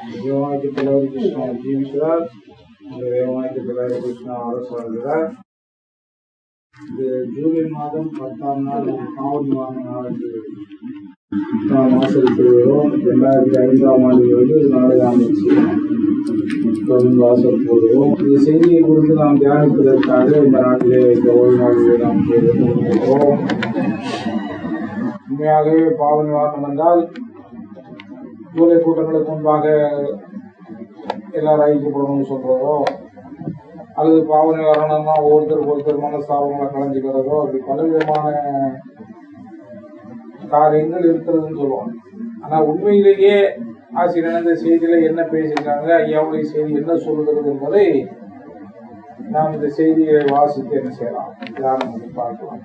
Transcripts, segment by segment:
தேவாய்க்கு தலைவர் கிருஷ்ணா ஜீவிக்கிறார் இந்த தேவாய்க்கு தலைவர் கிருஷ்ணா அரசு வருகிறார் இந்த ஜூலை மாதம் பத்தாம் நாள் காவல் வாங்க நாள் என்று நாம் ஆசரிக்கிறோம் ரெண்டாயிரத்தி ஐந்தாம் ஆண்டு வந்து நாளை அமைச்சு வாசல் போடுவோம் இந்த செய்தியை குறித்து நாம் தியானிப்பதற்காக இந்த நாட்டிலே இந்த ஓய்வு நாளிலே நாம் கேட்கிறோம் உண்மையாகவே பாவ நிவாரணம் என்றால் ஜூலை கூட்டங்களுக்கு முன்பாக எல்லாரும் ஐக்கியப்படணும்னு சொல்றதோ அல்லது பாவ நிவாரணம்னா ஒவ்வொருத்தருக்கு ஒருத்தர் மனஸ்தாபங்களை கலைஞ்சுக்கிறதோ அப்படி பலவிதமான காரியங்கள் இருக்கிறதுன்னு சொல்லுவோம் ஆனா உண்மையிலேயே ஆசிரியர் இந்த செய்தியில என்ன பேசியிருக்காங்க ஐயாவுடைய செய்தி என்ன சொல்லுகிறது என்பதை நாம் இந்த செய்தியை வாசித்து என்ன செய்யலாம்? தியானம் வந்து பார்க்கலாம்.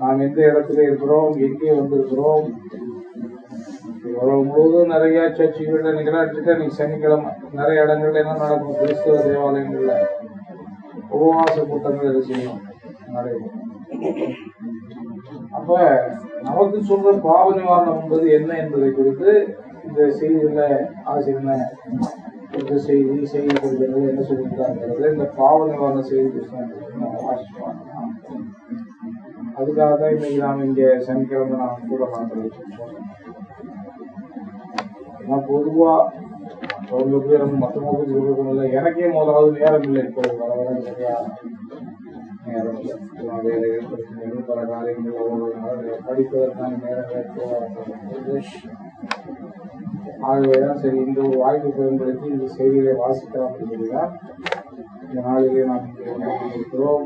நாம் எந்த இடத்துல இருக்கிறோம் எங்கே வந்திருக்கிறோம் உலகம் முழுவதும் நிறைய சர்ச்சுகள்ல நிகழ்ச்சிட்டு இன்னைக்கு சனிக்கிழமை. நிறைய இடங்கள்ல என்ன நடக்கும் கிறிஸ்தவ தேவாலயங்கள்ல உபவாச கூட்டங்கள் இது செய்யும் நடைபெறும் அப்ப நமக்கு சொல்ற பாவ நிவாரணம் என்பது என்ன என்பதை குறித்து இந்த செய்தியில ஆசிரியர் இந்த செய்தி செய்தி கொடுக்கிறது என்ன சொல்லியிருக்காங்கிறது இந்த பாவ நிவாரண செய்தி புத்தகம் வாசிப்பாங்க அதுக்காக தான் இன்னைக்கு நாம் இங்க சனிக்கிழமை நாம் கூட மாத்திரம் நான் பொதுவா அவங்க பேர் மற்றவங்க சொல்றதும் இல்லை. எனக்கே முதலாவது நேரம் இல்லை இப்போ வர வர நிறையா நேரம் இல்லை. வேலைகள் பிரச்சனைகள் பல காரியங்கள் ஓடுவதனால படிப்பதற்கான நேரங்கள் ஆகவேதான் சரி இந்த ஒரு வாய்ப்பு பயன்படுத்தி இந்த செய்திகளை வாசிக்கலாம் என்பதுதான் இந்த நாளிலே நாம் இருக்கிறோம்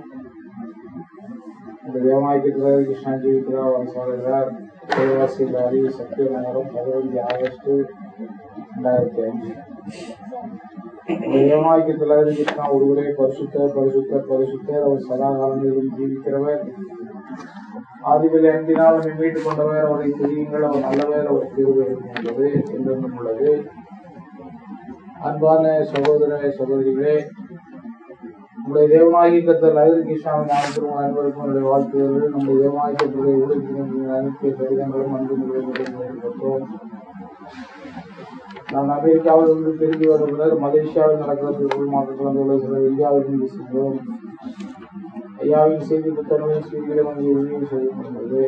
இந்த தேவாயத்தில் கிருஷ்ணாஜி இருக்கிறார் அவர் சொல்கிறார் தேவாசிலாரி சத்தியநகரம் பதினஞ்சு ஆகஸ்ட் ரெண்டாயிரத்தி அஞ்சு தேவாயத்தில் கிருஷ்ணா ஒருவரே பரிசுத்த பரிசுத்த பரிசுத்தர் அவர் சதா காலங்களிலும் ஜீவிக்கிறவர். ஆதிபதி அன்பினால் அவனை மீட்டுக் கொண்டவர் அவரை தெரியுங்கள் அவர் நல்லவர் அவர் தீர்வு என்பது என்றும் உள்ளது. அன்பான சகோதர சகோதரிகளே நம்முடைய தேவநாயகி கத்தர் லகரி கிருஷ்ணாவின் ஞானத்திலும் அன்பருக்கும் என்னுடைய வாழ்த்துகள் நம்முடைய தேவநாயகி கத்தருடைய உறுப்பினர்களின் அனைத்து கடிதங்களும் அன்பு நான் அமெரிக்காவில் இருந்து திரும்பி வருகிறார் மலேசியாவில் நடக்கிற திருக்குள் மாற்றம் குழந்தைகளை சில இந்தியாவிலிருந்து சென்றோம் ஐயாவின் செய்தி புத்தகங்களை ஸ்ரீகிடம் வந்து உதவி செய்யப்படுகிறது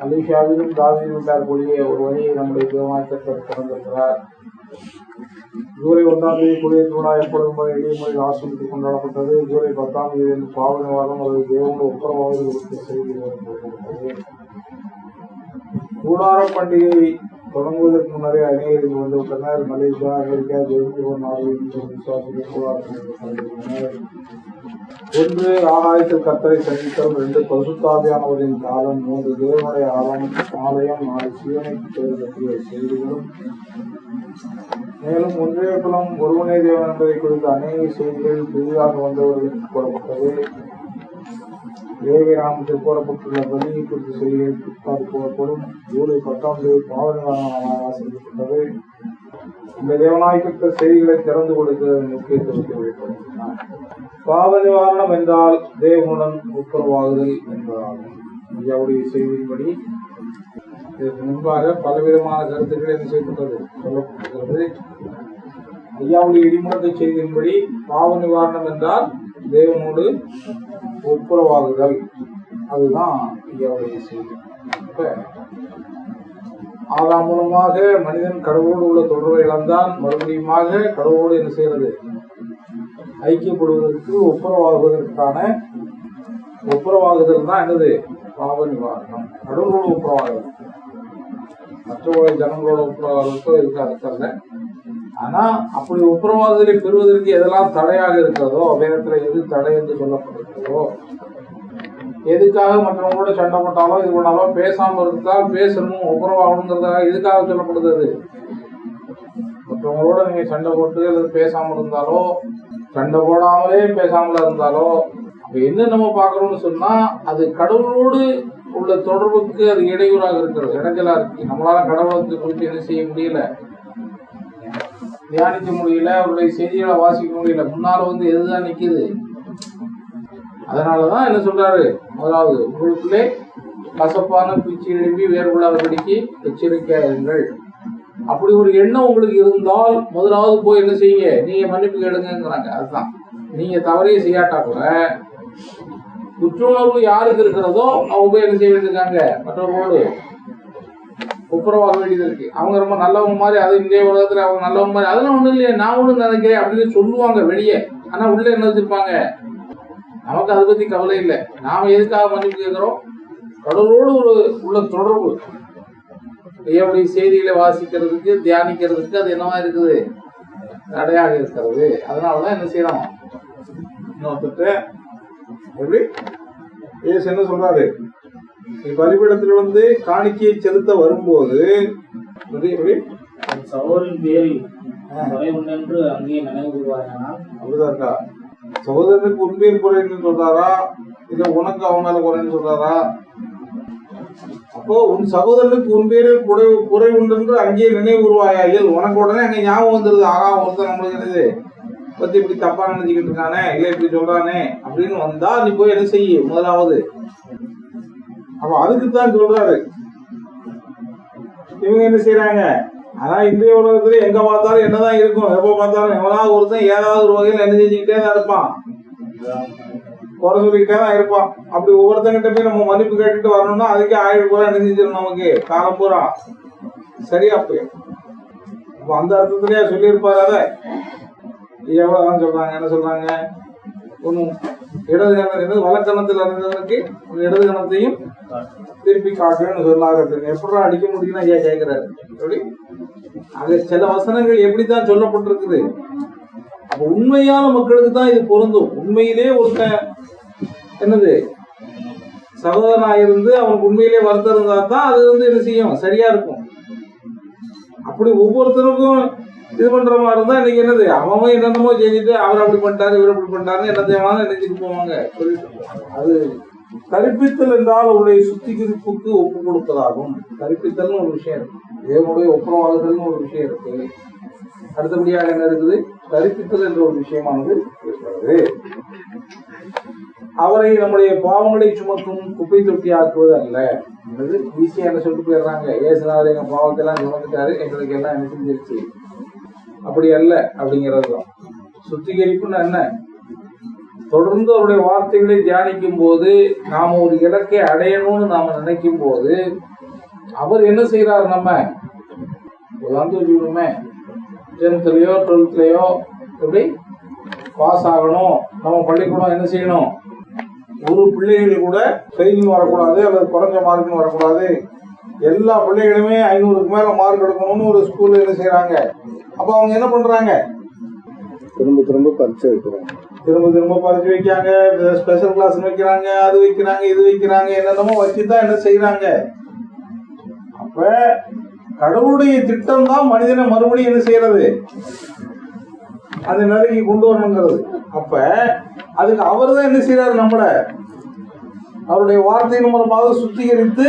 மலேசியாவிலும் தாவியில் உள்ளார் கூடிய ஒரு வழியை நம்முடைய தேவநாயகி கத்தர் திறந்திருக்கிறார். ஜூலை ஒன்றாம் தேதி குடியரசு தினா எப்பொழுதும் இடையே முறையில் ஆசிரியத்து கொண்டாடப்பட்டது. ஜூலை பத்தாம் தேதி என்று பாவ நிவாரணம் அல்லது தேவனோட உத்தரவாவது செய்தி கூடார பண்டிகை தொடங்குவதற்கு முன்னரே வந்து விட்டனர். மலேசியா அமெரிக்கா ஜெர்மனி நாடுகளில் விசுவாசிகள் ஒன்று ஆகாயத்தில் கத்தரை சந்தித்தல் ரெண்டு பசுத்தாவியானவரின் காலம் மூன்று. தேவனுடைய ஆலம் ஆலயம் நாலு சீரமைப்பு பேர் பற்றிய செய்திகளும். மேலும் ஒன்றே குலம் ஒருவனே தேவன் என்பதை குறித்த அநேக செய்திகள் புதிதாக வந்தவர்களுக்கு கூறப்பட்டது தேவராமத்தில் கூறப்பட்டுள்ள பலியை குறித்து செய்திகள் கூறப்படும் ஜூலை பத்தாம் தேதி பாவனிவாரணமாக ஆசிரியப்பட்டது இந்த தேவநாயகத்த செய்திகளை திறந்து கொடுக்க முக்கியத்துவத்தை வெளிப்படுத்தினார் பாவ நிவாரணம் என்றால் தேவனுடன் ஒப்புரவாகுதல் என்பதாகும். ஐயாவுடைய செய்தியின்படி இதற்கு முன்பாக பலவிதமான கருத்துக்கள் என்ன செய்யப்பட்டது சொல்லப்பட்டிருக்கிறது. ஐயாவுடைய இடிமுழக்க செய்தியின்படி பாவ நிவாரணம் என்றால் தேவனோடு ஒப்புரவாகுதல். அதுதான் இங்கே செய்தி அப்ப ஆதாம் மூலமாக மனிதன் கடவுளோடு உள்ள தொடர்பை இழந்தான். மறுபடியுமாக கடவுளோடு என்ன செய்யறது ஐக்கியப்படுவதற்கு ஒப்புரவாகுவதற்கான ஒப்புரவாகுதல் தான் என்னது? பாவ நிவாரணம். கடவுளோடு ஒப்புரவாகுதல். மற்றவங்க ஜனங்களோட ஒப்புரவாகுதலுக்கோ இருக்காது அர்த்தம் இல்லை ஆனா அப்படி உத்தரவாதத்தை பெறுவதற்கு எதெல்லாம் தடையாக இருக்கிறதோ வேதத்துல எது தடை என்று சொல்லப்பட்டிருக்கிறதோ எதுக்காக மற்றவங்களோட சண்டை போட்டாலோ இது பண்ணாலோ பேசாம இருந்தால் பேசணும் உத்தரவாகணுங்கிறதாக எதுக்காக சொல்லப்படுது அது மற்றவங்களோட நீங்க சண்டை போட்டு அல்லது பேசாம இருந்தாலோ சண்டை போடாமலே பேசாமல இருந்தாலோ அப்ப என்ன நம்ம பாக்குறோம்னு சொன்னா அது கடவுளோடு உள்ள தொடர்புக்கு அது இடையூறாக இருக்கிறது இடைஞ்சலா இருக்கு. நம்மளால கடவுளுக்கு குறித்து என்ன செய்ய முடியல? தியானிக்க முடியல அவருடைய செய்திகளை வாசிக்க முடியல முன்னால வந்து எதுதான் நிக்குது? அதனாலதான் என்ன சொல்றாரு? முதலாவது உங்களுக்குள்ளே கசப்பான பிச்சு எழுப்பி வேறுபடாதபடிக்கு உள்ளாதபடிக்கு அப்படி ஒரு எண்ணம் உங்களுக்கு இருந்தால் முதலாவது போய் என்ன செய்யுங்க? நீங்க மன்னிப்பு கேளுங்கிறாங்க அதுதான். நீங்க தவறே செய்யாட்டா கூட குற்றுணர்வு யாருக்கு இருக்கிறதோ அவங்க போய் என்ன செய்ய வேண்டியிருக்காங்க மற்றவர்களோடு. ஒப்புரவாக வேண்டியது இருக்கு. அவங்க ரொம்ப நல்லவங்க மாதிரி அது இந்திய உலகத்துல அவங்க நல்லவங்க மாதிரி அதெல்லாம் ஒண்ணும் இல்லையே நான் ஒன்றும் நினைக்கிறேன் அப்படின்னு சொல்லுவாங்க வெளியே. ஆனா உள்ள என்ன வச்சிருப்பாங்க நமக்கு அதை பத்தி கவலை இல்லை. நாம எதுக்காக மன்னிப்பு கேட்கிறோம்? கடவுளோடு ஒரு உள்ள தொடர்பு. தேவனுடைய செய்திகளை வாசிக்கிறதுக்கு தியானிக்கிறதுக்கு அது என்னவா இருக்குது? தடையாக இருக்கிறது. அதனாலதான் என்ன செய்யறோம்? இன்னொருத்தட்ட எப்படி என்ன சொல்றாரு? பலிபீடத்தில் வந்து காணிக்கையை செலுத்த வரும்போது சகோதரன் பேரில் குறை உண்டென்று அங்கே நினைவு கூறுவாயானால் அப்படிதான் இருக்கா? சகோதரனுக்கு உண்மையில் குறைன்னு சொல்றாரா? இல்ல உனக்கு அவன் மேல குறைன்னு சொல்றாரா? அப்போ உன் சகோதரனுக்கு பேரில் குறை குறை உண்டென்று அங்கே நினைவு உருவாயாயில் உனக்கு உடனே அங்க ஞாபகம் வந்துருது. ஆகா ஒருத்தன் நம்மளுக்கு என்னது பத்தி இப்படி தப்பா நினைச்சுக்கிட்டு இருக்கானே இல்ல இப்படி சொல்றானே அப்படின்னு வந்தா நீ போய் என்ன செய்ய? முதலாவது அப்ப அதுக்கு தான் சொல்றாரு. இவங்க என்ன செய்யறாங்க ஆனா இந்திய உலகத்துல எங்க பார்த்தாலும் என்னதான் இருக்கும் எப்ப பார்த்தாலும் எவனாவது ஒருத்தன் ஏதாவது ஒரு வகையில் என்ன செஞ்சுக்கிட்டே தான் இருப்பான். குறை சொல்லிக்கிட்டே தான் இருப்பான். அப்படி ஒவ்வொருத்தங்கிட்ட போய் நம்ம மன்னிப்பு கேட்டுட்டு வரணும்னா அதுக்கே ஆயிரம் ரூபாய் என்ன செஞ்சிடும் நமக்கு? காலம் பூரா. சரியா போய் அப்ப அந்த அர்த்தத்திலேயே சொல்லியிருப்பாரு அதை. எவ்வளவுதான் சொல்றாங்க என்ன சொல்றாங்க? ஒன்றும் இடது கணம் இருந்தது வலக்கணத்தில் இருந்தவனுக்கு இடது கணத்தையும் திருப்பி காட்டுன்னு சொன்னார். எப்படி அடிக்க முடியும்னு ஐயா கேட்கிறாரு எப்படி? அது சில வசனங்கள் எப்படித்தான் சொல்லப்பட்டிருக்குது. அப்ப உண்மையான மக்களுக்கு தான் இது பொருந்தும். உண்மையிலே ஒருத்தன் என்னது? சகோதரனா இருந்து அவனுக்கு உண்மையிலே வருத்தம் இருந்தா தான் அது வந்து என்ன செய்யும்? சரியா இருக்கும். அப்படி ஒவ்வொருத்தருக்கும் இது பண்ற மாதிரி இருந்தா இன்னைக்கு என்னது? அவன் என்னென்னமோ செஞ்சுட்டு அவர் அப்படி பண்ணிட்டாரு இவர் அப்படி பண்ணிட்டாருன்னு என்ன நினைச்சிட்டு போவாங்க. சொல்லிட்டு அது கற்பித்தல் என்றால் அவருடைய சுத்திகரிப்புக்கு ஒப்பு கொடுப்பதாகும். கற்பித்தல்னு ஒரு விஷயம் இருக்கு. தேவனுடைய ஒப்புரவாளர்கள்னு ஒரு விஷயம் இருக்கு. அடுத்தபடியாக என்ன இருக்குது? கற்பித்தல் என்ற ஒரு விஷயமானது இருக்கிறது. அவரை நம்முடைய பாவங்களை சுமக்கும் குப்பை தொட்டி ஆக்குவது அல்ல என்பது ஈஸியா என்ன சொல்லிட்டு போயிடுறாங்க? ஏசுநாதர் எங்க பாவத்தெல்லாம் சுமந்துட்டாரு எங்களுக்கு எல்லாம் என்ன செஞ்சிருச்சு? அப்படி அல்ல அப்படிங்கிறது தான். சுத்திகரிப்புன்னு என்ன? தொடர்ந்து அவருடைய வார்த்தைகளை தியானிக்கும் போது நாம ஒரு இலக்கை அடையணும்னு நாம நினைக்கும் போது அவர் என்ன செய்யறாரு நம்ம? உதாரணத்துக்கு வச்சுக்கணுமே டென்த்லயோ டுவெல்த்லயோ எப்படி? பாஸ் ஆகணும். நம்ம பள்ளிக்கூடம் என்ன செய்யணும்? ஒரு பிள்ளைகள் கூட ஃபெயிலிங் வரக்கூடாது அல்லது குறைஞ்ச மார்க்னு வரக்கூடாது. எல்லா பிள்ளைகளுமே ஐநூறுக்கு மேல மார்க் எடுக்கணும்னு ஒரு ஸ்கூல்ல என்ன செய்யறாங்க அப்ப அவங்க என்ன பண்றாங்க? திரும்ப திரும்ப பரிச்சை வைக்கிறாங்க. திரும்ப திரும்ப பரிச்சு வைக்காங்க ஸ்பெஷல் கிளாஸ் வைக்கிறாங்க அது வைக்கிறாங்க இது வைக்கிறாங்க என்னென்னமோ வச்சுதான் என்ன செய்யறாங்க அப்ப கடவுளுடைய திட்டம் தான் மனிதனை மறுபடியும் என்ன செய்யறது? அந்த நிலைக்கு கொண்டு வரணுங்கிறது. அப்ப அதுக்கு அவர் தான் என்ன செய்யறாரு நம்மள? அவருடைய வார்த்தையின் மூலமாக சுத்திகரித்து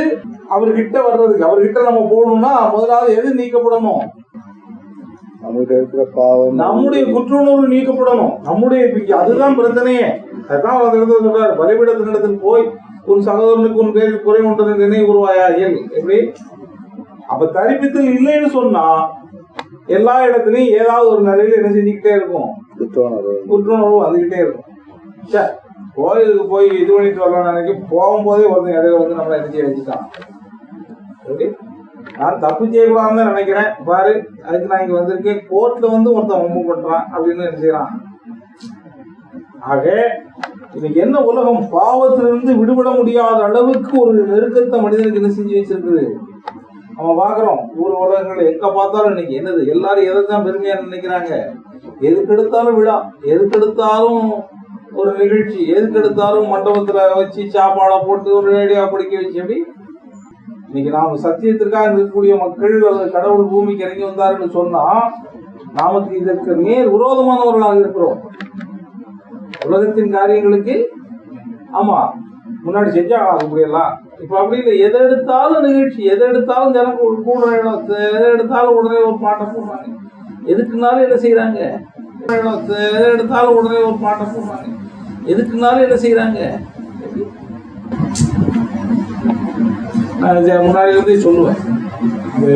அவர்கிட்ட வர்றதுக்கு அவர்கிட்ட நம்ம போகணும்னா முதலாவது எது நீக்கப்படணும்? நம்முடைய குற்றுணர்வு நீக்கப்படணும். நம்முடைய அதுதான் பிரச்சனையே. அதான் இடத்துல சொல்றாரு பலிபீடத்தினிடத்தில் போய் உன் சகோதரனுக்கு உன் பேரில் குறை ஒன்றை நினைவு உருவாயா? இயல் எப்படி? அப்ப தரிப்பித்தல் இல்லைன்னு சொன்னா எல்லா இடத்துலயும் ஏதாவது ஒரு நிலையில என்ன செஞ்சுக்கிட்டே இருக்கும்? குற்றோணர்வு குற்றுணர்வு வந்துகிட்டே இருக்கும். ச்சே கோயிலுக்கு போய் இது பண்ணிட்டு வரலாம் நினைக்க போகும்போதே ஒருத்தன் இடையில வந்து நம்மளை என்ன வச்சுட்டான் ஓகே நான் தப்பு செய்யக்கூடாதுன்னு தான் நினைக்கிறேன். பாரு அதுக்கு நான் இங்க வந்திருக்கேன். கோர்ட்ல வந்து ஒருத்தன் ஒம்பு பண்றான் அப்படின்னு என்ன செய்யறான் ஆக இன்னைக்கு என்ன உலகம்? பாவத்திலிருந்து விடுபட முடியாத அளவுக்கு ஒரு நெருக்கத்தை மனிதனுக்கு என்ன செஞ்சு வச்சிருக்குது? நம்ம பாக்குறோம் ஊர் உலகங்கள் எங்க பார்த்தாலும் இன்னைக்கு என்னது? எல்லாரும் எதை தான் பெருமையா நினைக்கிறாங்க? எதுக்கு எடுத்தாலும் விழா. எதுக்கு எடுத்தாலும் ஒரு நிகழ்ச்சி. எதுக்கு எடுத்தாலும் மண்டபத்துல வச்சு சாப்பாடை போட்டு ஒரு ரேடியோ படிக்க வச்சு அப்படி இன்னைக்கு நாம சத்தியத்திற்காக இருக்கக்கூடிய மக்கள் அல்லது கடவுள் பூமிக்கு இறங்கி வந்தாருன்னு சொன்னா நமக்கு இதற்கு நேர் விரோதமானவர்களாக இருக்கிறோம். உலகத்தின் காரியங்களுக்கு ஆமா முன்னாடி செஞ்சாங்க அப்படியெல்லாம் இப்ப அப்படி இல்லை. எதை எடுத்தாலும் நிகழ்ச்சி எதை எடுத்தாலும் ஜனங்க ஒரு கூடுற இடம் எதை எடுத்தாலும் உடனே ஒரு பாட்டை போடுறாங்க எதுக்குனாலும் என்ன செய்யறாங்க எதை எடுத்தாலும் உடனே ஒரு பாட்டை போடுறாங்க எதுக்குனாலும் என்ன செய்யறாங்க நான் முன்னாடி இருந்தே சொல்லுவேன். அது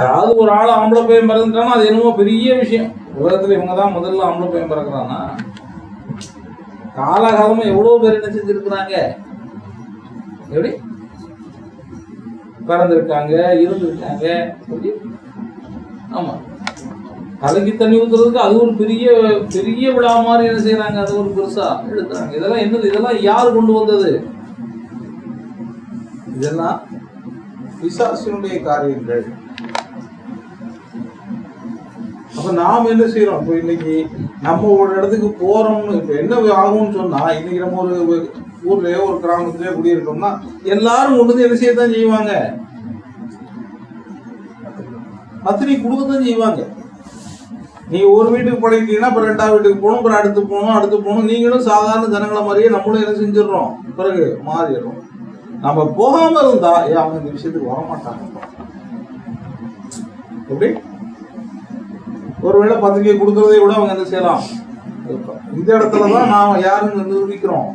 அதாவது ஒரு ஆள் ஆம்பளை பையன் பிறந்துட்டானா அது என்னமோ பெரிய விஷயம். உலகத்துல இவங்க தான் முதல்ல ஆம்பளை பையன் பிறக்கிறானா காலாகாலமா எவ்வளவு பேர் என்ன செஞ்சிருக்கிறாங்க? எப்படி? பிறந்திருக்காங்க இருந்திருக்காங்க. ஆமா. கலக்கி தண்ணி ஊத்துறதுக்கு அது ஒரு பெரிய பெரிய விழா மாதிரி என்ன செய்யறாங்க அது ஒரு பெருசா எடுக்கிறாங்க. இதெல்லாம் என்னது? இதெல்லாம் யார் கொண்டு வந்தது? இதெல்லாம் பிசாசினுடைய காரியங்கள். அப்ப நாம் என்ன செய்யறோம் இப்போ இன்னைக்கு நம்ம ஒரு இடத்துக்கு போறோம்னு இப்ப என்ன ஆகும்னு சொன்னா இன்னைக்கு நம்ம ஒரு ஊர்லயோ ஒரு கிராமத்திலயோ குடியிருக்கோம்னா எல்லாரும் கொண்டு வந்து என்ன செய்யத்தான் செய்வாங்க? பத்திரிக்கை கொடுக்கத்தான் செய்வாங்க. நீ ஒரு வீட்டுக்கு பழகிட்டீங்கன்னா அப்புறம் ரெண்டாவது வீட்டுக்கு போகணும் அப்புறம் அடுத்து போகணும் அடுத்து போகணும். நீங்களும் சாதாரண ஜனங்களை மாதிரியே நம்மளும் என்ன செஞ்சிடறோம்? பிறகு மாறிடுறோம். நம்ம போகாம இருந்தா ஏன் அவங்க இந்த விஷயத்துக்கு வர மாட்டாங்க எப்படி? ஒருவேளை பத்திரிகை கொடுக்கறதை விட அவங்க என்ன செய்யலாம்? இந்த இடத்துல தான் நாம யாருன்னு நிரூபிக்கிறோம்.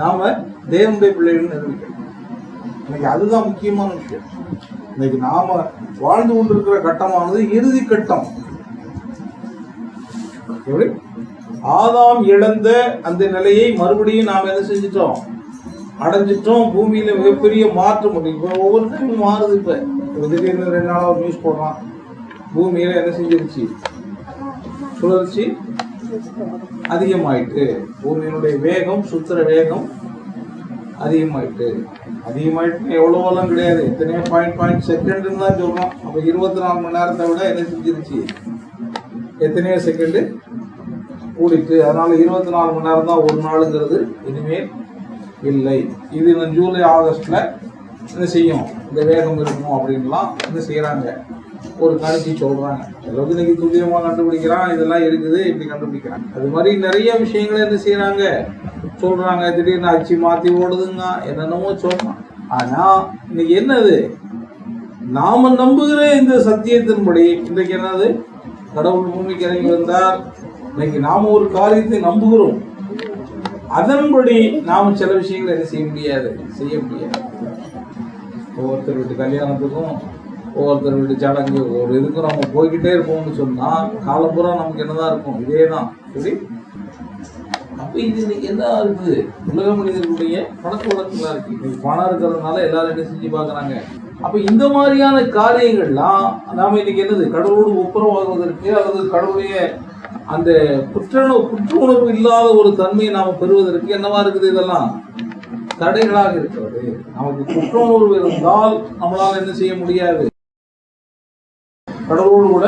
நாம தேவனுடைய பிள்ளைகள்னு நிரூபிக்கிறோம். இன்னைக்கு அதுதான் முக்கியமான விஷயம். இன்னைக்கு நாம வாழ்ந்து கொண்டிருக்கிற கட்டமானது இறுதி கட்டம். எப்படி ஆதாம் இழந்த அந்த நிலையை மறுபடியும் நாம் என்ன செஞ்சிட்டோம்? அடைஞ்சிட்டோம். பூமியில மிகப்பெரிய மாற்றம் இப்போ ஒவ்வொரு டைமும் மாறுது இப்போ. திடீர்னு ரெண்டு நாளாக ஒரு நியூஸ் போடுறான். பூமியில என்ன செஞ்சிருச்சு? சுழற்சி அதிகமாயிட்டு பூமியினுடைய வேகம் சுத்துற வேகம் அதிகமாயிட்டு. அதிகமாயிட்டு எவ்வளோவெல்லாம் கிடையாது. எத்தனையோ பாயிண்ட் பாயிண்ட் செகண்ட்னு தான் சொல்றோம். அப்போ இருபத்தி நாலு மணி நேரத்தை விட என்ன செஞ்சிருச்சு? எத்தனையோ செகண்டு கூடிட்டு அதனால இருபத்தி நாலு மணி நேரம் தான் ஒரு நாளுங்கிறது இனிமேல் இல்லை. இது இந்த ஜூலை ஆகஸ்ட்ல என்ன செய்யும்? இந்த வேகம் இருக்கும் அப்படின்லாம் என்ன செய்யறாங்க ஒரு கணிச்சு சொல்றாங்க. எல்லாரும் இன்னைக்கு துல்லியமா கண்டுபிடிக்கிறான் இதெல்லாம் இருக்குது இப்படி கண்டுபிடிக்கிறாங்க அது மாதிரி நிறைய விஷயங்களை என்ன செய்யறாங்க சொல்றாங்க திடீர்னு அச்சு மாத்தி ஓடுதுங்க. என்னென்னமோ சொல்றான் ஆனா இன்னைக்கு என்னது? நாம நம்புகிற இந்த சத்தியத்தின்படி இன்றைக்கு என்னது? கடவுள் பூமிக்கு இறங்கி வந்தார். இன்னைக்கு நாம ஒரு காரியத்தை நம்புகிறோம். அதன்படி நாம சில விஷயங்களை என்ன செய்ய முடியாது. செய்ய முடியாது. ஒவ்வொருத்தர் வீட்டு கல்யாணத்துக்கும் ஒவ்வொருத்தர் வீட்டு சடங்கு ஒரு இதுக்கும் நம்ம போய்கிட்டே இருப்போம்னு சொன்னா காலப்புறம் நமக்கு என்னதான் இருக்கும்? இதே தான் சரி? அப்ப இது இன்னைக்கு என்ன இருக்குது உலக மனிதர்களுடைய பழக்க வழக்கங்களா இருக்கு. இன்னைக்கு பணம் இருக்கிறதுனால எல்லாரும் என்ன செஞ்சு பாக்குறாங்க அப்போ இந்த மாதிரியான காரியங்கள்லாம் நாம் இன்னைக்கு என்னது கடவுளோடு ஒப்புரவாகுவதற்கு அல்லது கடவுளுடைய அந்த புற்றுணர்வு புற்றுணர்வு இல்லாத ஒரு தன்மையை நாம் பெறுவதற்கு என்னவா இருக்குது இதெல்லாம்? தடைகளாக இருக்கிறது. நமக்கு புற்றுணர்வு இருந்தால் நம்மளால் என்ன செய்ய முடியாது? கடவுளோடு கூட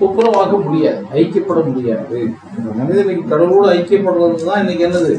ஒப்புரவாக முடியாது ஐக்கியப்பட முடியாது. இந்த மனிதனுக்கு கடவுளோடு ஐக்கியப்படுறது தான் இன்னைக்கு என்னது?